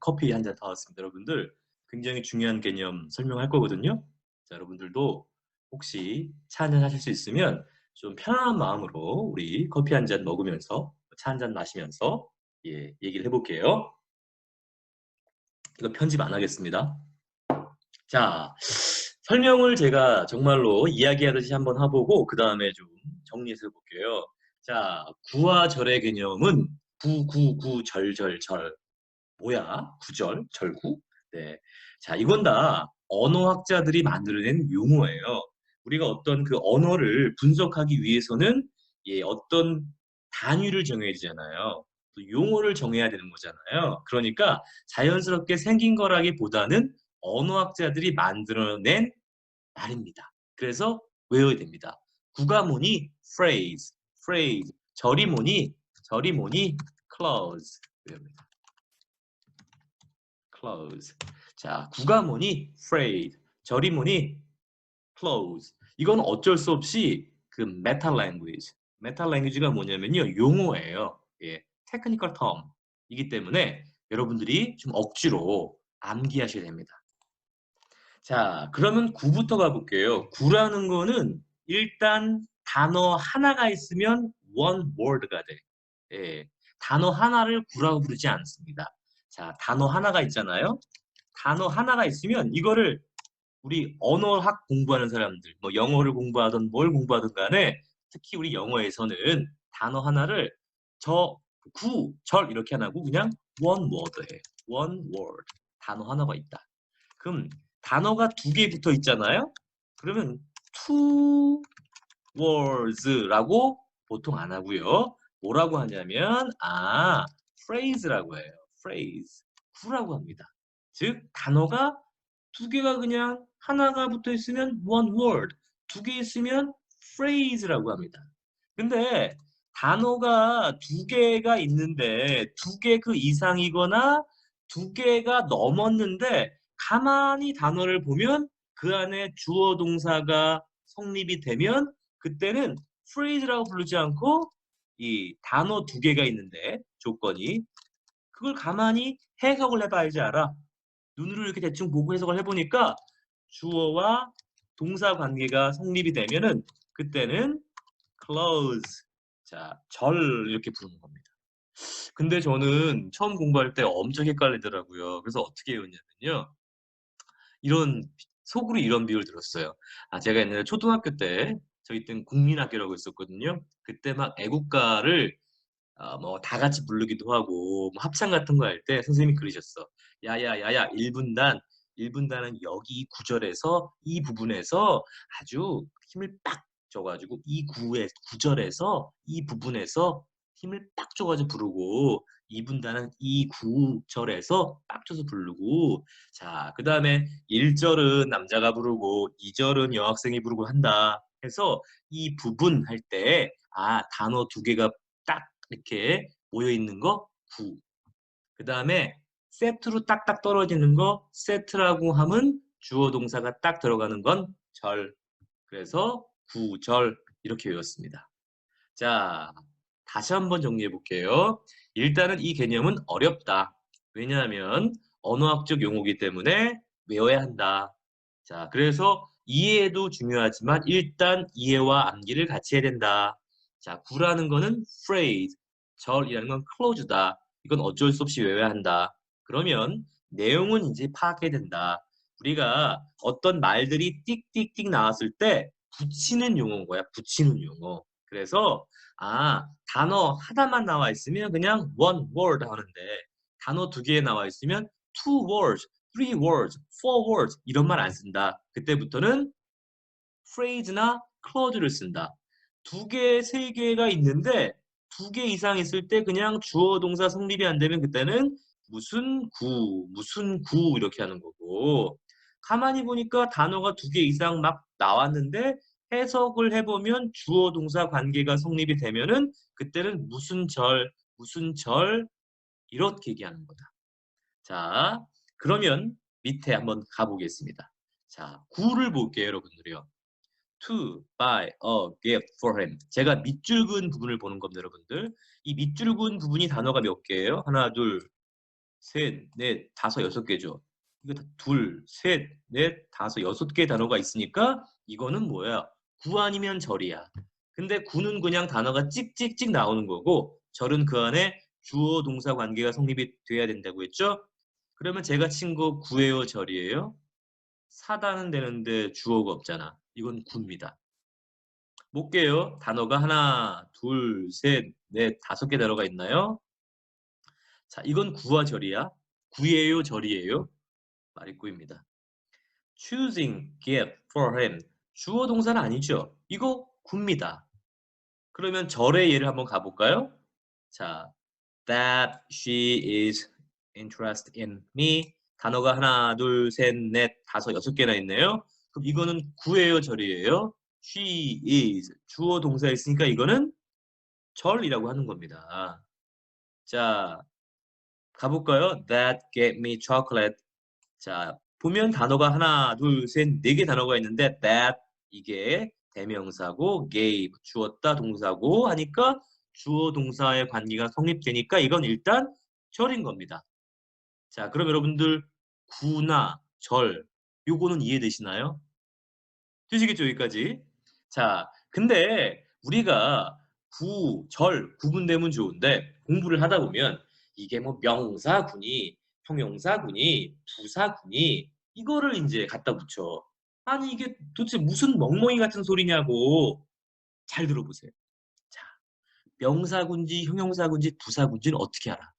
커피 한 잔 타왔습니다. 여러분들 굉장히 중요한 개념 설명할 거거든요. 자, 여러분들도 혹시 차 한잔 하실 수 있으면 좀 편안한 마음으로 우리 커피 한 잔 먹으면서 차 한 잔 마시면서 예, 얘기를 해볼게요. 이거 편집 안 하겠습니다. 자, 설명을 제가 정말로 이야기하듯이 한번 해보고 그 다음에 좀 정리해서 볼게요. 자, 구와 절의 개념은 구, 구, 구, 절, 절, 절. 뭐야? 구절, 절구? 네. 자, 이건 다 언어학자들이 만들어낸 용어예요. 우리가 어떤 그 언어를 분석하기 위해서는 예, 어떤 단위를 정해야 되잖아요. 용어를 정해야 되는 거잖아요. 그러니까 자연스럽게 생긴 거라기보다는 언어학자들이 만들어낸 말입니다. 그래서 외워야 됩니다. 구가 뭐니? phrase, phrase. 절이 뭐니? 절이 뭐니? clause. 외웁니다. Clause. 자, 구가 뭐니? phrase. 절이 뭐니? clause. 이건 어쩔 수 없이 그 meta language. meta language가 뭐냐면요. 용어예요. 예. 테크니컬 텀 이기 때문에 여러분들이 좀 억지로 암기하셔야 됩니다. 자, 그러면 구부터 가볼게요. 구라는 거는 일단 단어 하나가 있으면 one word가 돼. 예, 단어 하나를 구라고 부르지 않습니다. 자, 단어 하나가 있잖아요. 단어 하나가 있으면 이거를 우리 언어학 공부하는 사람들, 뭐 영어를 공부하든 뭘 공부하든 간에 특히 우리 영어에서는 단어 하나를 저, 구, 절 이렇게 안 하고 그냥 one word 해. one word. 단어 하나가 있다. 그럼 단어가 두 개 붙어 있잖아요. 그러면 two words라고 보통 안 하고요. 뭐라고 하냐면 아 phrase라고 해요. Phrase. 구라고 합니다. 즉 단어가 두 개가 그냥 하나가 붙어 있으면 one word, 두 개 있으면 phrase라고 합니다. 근데 단어가 두 개가 있는데 두 개 그 이상이거나 두 개가 넘었는데 가만히 단어를 보면 그 안에 주어 동사가 성립이 되면 그때는 phrase라고 부르지 않고 이 단어 두 개가 있는데 조건이 그걸 가만히 해석을 해봐야지 알아. 눈으로 이렇게 대충 보고 해석을 해보니까 주어와 동사 관계가 성립이 되면은 그때는 close 자, 절 이렇게 부르는 겁니다. 근데 저는 처음 공부할 때 엄청 헷갈리더라고요. 그래서 어떻게 외웠냐면요. 이런 속으로 이런 비유를 들었어요. 아 제가 옛날에 초등학교 때 저희 때는 국민학교라고 했었거든요. 그때 막 애국가를 어, 뭐다 같이 부르기도 하고 뭐 합창 같은 거 할 때 선생님이 그러셨어. 야야야야 1분단 1분단은 여기 이 구절에서 이 부분에서 아주 힘을 빡 줘가지고 이 구의 구절에서 이 부분에서 힘을 빡 줘가지고 부르고 2분단은 이 구절에서 빡 줘서 부르고 자 그 다음에 1절은 남자가 부르고 2절은 여학생이 부르고 한다 해서 이 부분 할 때 아 단어 두 개가 딱 이렇게 모여 있는 거 구. 그 다음에 세트로 딱딱 떨어지는 거 세트라고 하면 주어 동사가 딱 들어가는 건 절. 그래서 구절 이렇게 외웠습니다. 자, 다시 한번 정리해 볼게요. 일단은 이 개념은 어렵다. 왜냐하면 언어학적 용어이기 때문에 외워야 한다. 자, 그래서 이해도 중요하지만 일단 이해와 암기를 같이 해야 된다. 자, 구라는 거는 phrase, 절이라는 건 close다. 이건 어쩔 수 없이 외워야 한다. 그러면 내용은 이제 파악해야 된다. 우리가 어떤 말들이 띡띡띡 나왔을 때 붙이는 용어인 거야. 붙이는 용어. 그래서 아 단어 하나만 나와 있으면 그냥 one word 하는데 단어 두 개 나와 있으면 two words, three words, four words 이런 말 안 쓴다. 그때부터는 phrase나 clause를 쓴다. 두 개, 세 개가 있는데 두 개 이상 있을 때 그냥 주어 동사 성립이 안 되면 그때는 무슨 구, 무슨 구 이렇게 하는 거고 가만히 보니까 단어가 두 개 이상 막 나왔는데 해석을 해보면 주어 동사 관계가 성립이 되면은 그때는 무슨 절, 무슨 절 이렇게 얘기하는 거다. 자, 그러면 밑에 한번 가보겠습니다. 자, 구를 볼게요, 여러분들이요. To buy a gift for him. 제가 밑줄 근 부분을 보는 겁니다, 여러분들. 이 밑줄 근 부분이 단어가 몇 개예요? 하나, 둘, 셋, 넷, 다섯, 여섯 개죠. 이거 다 둘, 셋, 넷, 다섯, 여섯 개 단어가 있으니까 이거는 뭐야? 구 아니면 절이야. 근데 구는 그냥 단어가 찍찍찍 나오는 거고 절은 그 안에 주어 동사 관계가 성립이 돼야 된다고 했죠? 그러면 제가 친 거 구예요, 절이에요? 사다는 되는데 주어가 없잖아. 이건 구입니다. 볼게요. 단어가 하나, 둘, 셋, 넷, 다섯 개 단어가 있나요? 자, 이건 구와 절이야. 구예요, 절이에요? 말입구입니다. choosing gift for him. 주어 동사는 아니죠. 이거 구입니다. 그러면 절의 예를 한번 가볼까요? 자, that she is interested in me. 단어가 하나, 둘, 셋, 넷, 다섯, 여섯 개나 있네요. 이거는 구예요, 절이에요? she is 주어 동사 있으니까 이거는 절이라고 하는 겁니다. 자, 가볼까요? That gave me chocolate. 자, 보면 단어가 하나, 둘, 셋, 네 개 단어가 있는데 that 이게 대명사고 gave 주었다 동사고 하니까 주어 동사의 관계가 성립되니까 이건 일단 절인 겁니다. 자, 그럼 여러분들 구나 절 요거는 이해되시나요? 되시겠죠, 여기까지? 자, 근데 우리가 구, 절 구분되면 좋은데 공부를 하다 보면 이게 뭐 명사군이, 형용사군이, 부사군이 이거를 이제 갖다 붙여. 아니 이게 도대체 무슨 멍멍이 같은 소리냐고. 잘 들어보세요. 자, 명사군지, 형용사군지, 부사군지는 어떻게 알아?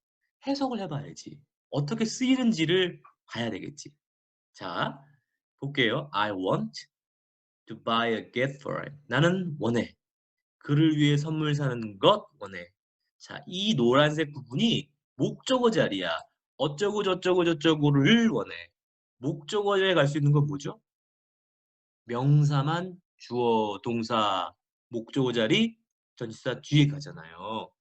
해석을 해봐야지. 어떻게 쓰이는지를 봐야 되겠지. 자, 볼게요. I want to buy a gift for him. 나는 원해. 그를 위해 선물 사는 것 원해. 자, 이 노란색 부분이 목적어 자리야. 어쩌고 저쩌고 저쩌고를 원해. 목적어 자리에 갈 수 있는 건 뭐죠? 명사만 주어, 동사, 목적어 자리, 전치사 뒤에 가잖아요.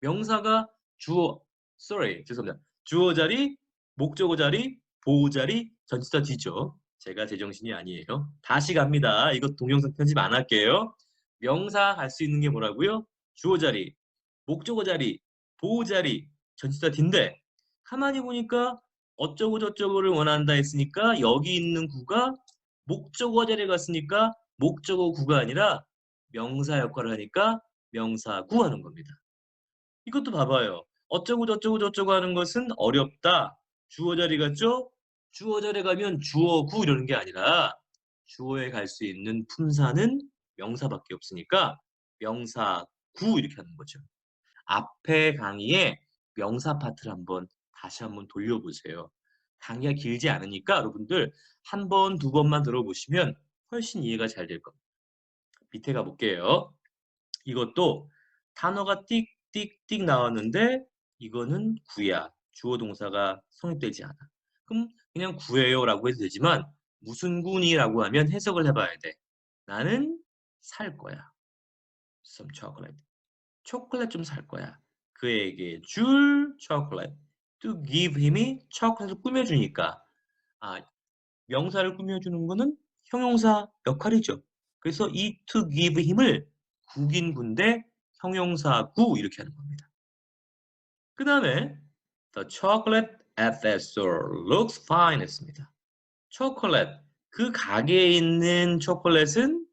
명사가 주어, sorry, 죄송합니다. 주어 자리, 목적어 자리, 보호 자리, 전치사 뒤죠. 제가 제정신이 아니에요. 다시 갑니다. 이거 동영상 편집 안 할게요. 명사 갈 수 있는 게 뭐라고요? 주어 자리, 목적어 자리, 보호 자리, 전치사 뒤인데 가만히 보니까 어쩌고 저쩌고를 원한다 했으니까 여기 있는 구가 목적어 자리에 갔으니까 목적어 구가 아니라 명사 역할을 하니까 명사구 하는 겁니다. 이것도 봐봐요. 어쩌고 저쩌고 저쩌고 하는 것은 어렵다. 주어 자리 같죠? 주어 자리에 가면 주어구 이러는 게 아니라 주어에 갈 수 있는 품사는 명사밖에 없으니까 명사구 이렇게 하는 거죠. 앞에 강의에 명사 파트를 한번 다시 한번 돌려보세요. 강의가 길지 않으니까 여러분들 한 번, 두 번만 들어보시면 훨씬 이해가 잘 될 겁니다. 밑에 가볼게요. 이것도 단어가 띡띡띡 나왔는데 이거는 구야. 주어 동사가 성립되지 않아. 그럼 그냥 구예요 라고 해도 되지만 무슨 군이라고 하면 해석을 해봐야 돼. 나는 살 거야. some chocolate. 초콜릿 좀 살 거야. 그에게 줄 초콜릿. to give him이 초콜릿을 꾸며주니까 아 명사를 꾸며주는 거는 형용사 역할이죠. 그래서 이 to give him을 국인 군대 형용사 구 이렇게 하는 겁니다. 그 다음에 the chocolate at that store looks fine 했습니다. 초콜릿, 그 가게에 있는 초콜릿은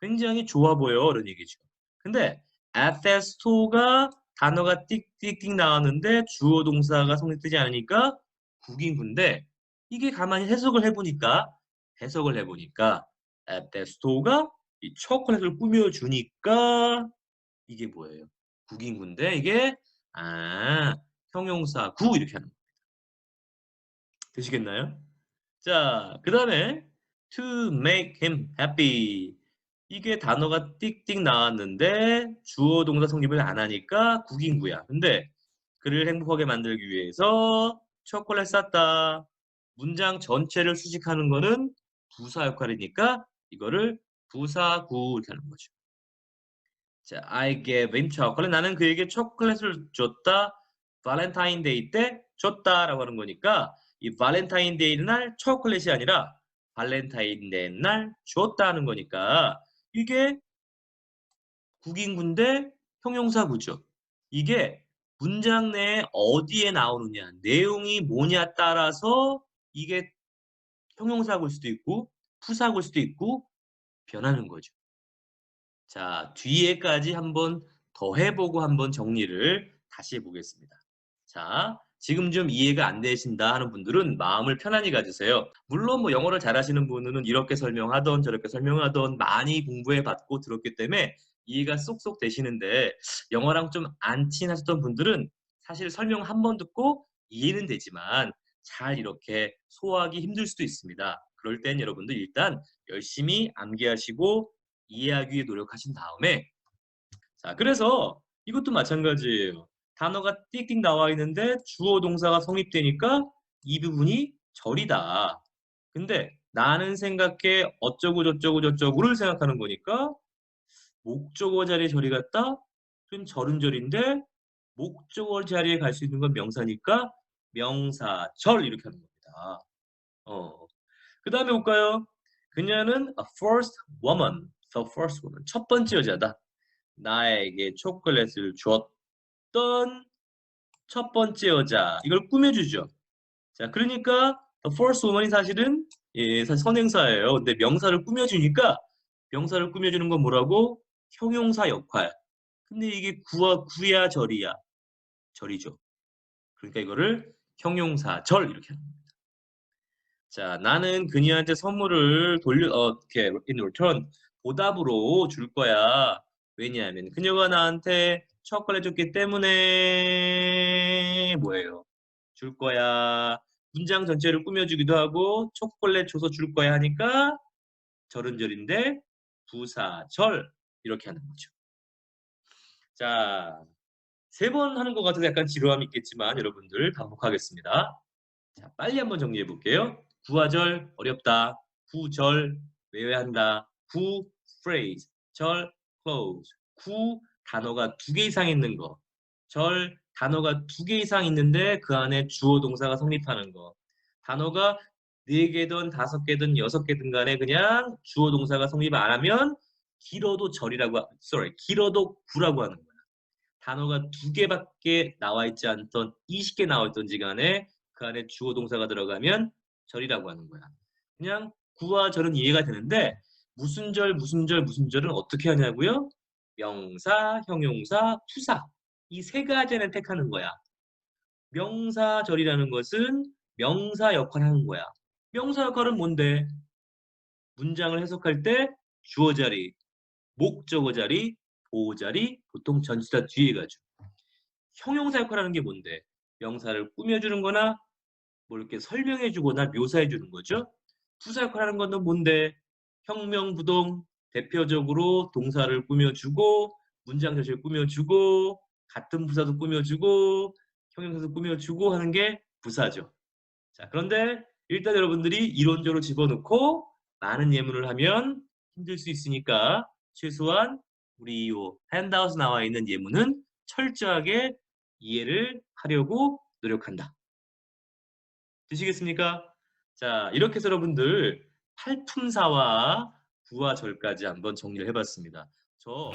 굉장히 좋아 보여 이런 얘기죠. 근데 at that store가 단어가 띡띡띡 나왔는데 주어 동사가 성립되지 않으니까 국인군데 이게 가만히 해석을 해보니까 해석을 해보니까 at that store가 이 초콜릿을 꾸며주니까 이게 뭐예요? 국인군데 이게 아 형용사 구 이렇게 하는 겁니다. 되시겠나요? 자, 그 다음에 to make him happy 이게 단어가 띡띡 나왔는데 주어 동사 성립을 안 하니까 국인구야. 근데 그를 행복하게 만들기 위해서 초콜릿 쌌다. 문장 전체를 수식하는 거는 부사 역할이니까 이거를 부사구 이렇게 하는 거죠. 자, I gave him chocolate. 나는 그에게 초콜릿을 줬다. 발렌타인데이 때 줬다라고 하는 거니까 이 발렌타인데이 날 초콜릿이 아니라 발렌타인데이 날 줬다는 거니까 이게 국인군대 형용사구죠. 이게 문장 내에 어디에 나오느냐, 내용이 뭐냐 따라서 이게 형용사일 수도 있고 부사일 수도 있고 변하는 거죠. 자, 뒤에까지 한번 더 해보고 한번 정리를 다시 해보겠습니다. 자, 지금 좀 이해가 안 되신다 하는 분들은 마음을 편안히 가지세요. 물론 뭐 영어를 잘하시는 분은 이렇게 설명하던 저렇게 설명하던 많이 공부해 봤고 들었기 때문에 이해가 쏙쏙 되시는데 영어랑 좀 안 친하셨던 분들은 사실 설명 한 번 듣고 이해는 되지만 잘 이렇게 소화하기 힘들 수도 있습니다. 그럴 땐 여러분들 일단 열심히 암기하시고 이해하기 위해 노력하신 다음에 자 그래서 이것도 마찬가지예요. 단어가 띡띡 나와 있는데 주어 동사가 성립되니까 이 부분이 절이다. 근데 나는 생각해 어쩌고 저쩌고 저쩌고를 생각하는 거니까 목적어 자리에 절이 갔다? 그럼 절은 절인데 목적어 자리에 갈 수 있는 건 명사니까 명사절 이렇게 하는 겁니다. 어. 그 다음에 볼까요? 그녀는 a first woman, the first woman, 첫 번째 여자다. 나에게 초콜릿을 줬던 첫 번째 여자. 이걸 꾸며주죠. 자, 그러니까 the first woman이 사실은 예, 사실 선행사예요. 근데 명사를 꾸며주니까 명사를 꾸며주는 건 뭐라고? 형용사 역할. 근데 이게 구와 구야 절이야. 절이죠. 그러니까 이거를 형용사 절 이렇게 하는 겁니다. 자, 나는 그녀한테 선물을 돌려 어, 이렇게 in return 보답으로 줄 거야. 왜냐하면 그녀가 나한테 초콜릿 줬기 때문에 뭐예요? 줄 거야. 문장 전체를 꾸며주기도 하고 초콜릿 줘서 줄 거야 하니까 절은절인데 부사절 이렇게 하는 거죠. 자, 세 번 하는 것 같아서 약간 지루함이 있겠지만 여러분들 반복하겠습니다. 자, 빨리 한번 정리해 볼게요. 구화절 어렵다. 구절 외워한다. 구 phrase 절 close 구 단어가 두 개 이상 있는 거. 절 단어가 두 개 이상 있는데 그 안에 주어 동사가 성립하는 거. 단어가 네 개든 다섯 개든 여섯 개든 간에 그냥 주어 동사가 성립 안 하면 길어도 절이라고 하- sorry 길어도 구라고 하는 거야. 단어가 두 개밖에 나와 있지 않던 20개 나와 있던지 간에 그 안에 주어 동사가 들어가면 절이라고 하는 거야. 그냥 구와 절은 이해가 되는데 무슨 절 무슨 절 무슨 절은 어떻게 하냐고요? 명사, 형용사, 투사 이 세 가지를 택하는 거야. 명사절이라는 것은 명사 역할을 하는 거야. 명사 역할은 뭔데? 문장을 해석할 때 주어 자리, 목적어 자리, 보호 자리, 보통 전치사 뒤에 가죠. 형용사 역할을 하는 게 뭔데? 명사를 꾸며주는 거나 뭐 이렇게 설명해 주거나 묘사해 주는 거죠. 투사 역할을 하는 건 뭔데? 혁명부동 대표적으로 동사를 꾸며주고 문장 전체를 꾸며주고 같은 부사도 꾸며주고 형용사도 꾸며주고 하는 게 부사죠. 자 그런데 일단 여러분들이 이론적으로 집어넣고 많은 예문을 하면 힘들 수 있으니까 최소한 우리 이 핸드아웃에 나와 있는 예문은 철저하게 이해를 하려고 노력한다. 되시겠습니까? 자 이렇게 해서 여러분들 팔품사와 구와 절까지 한번 정리를 해봤습니다. 저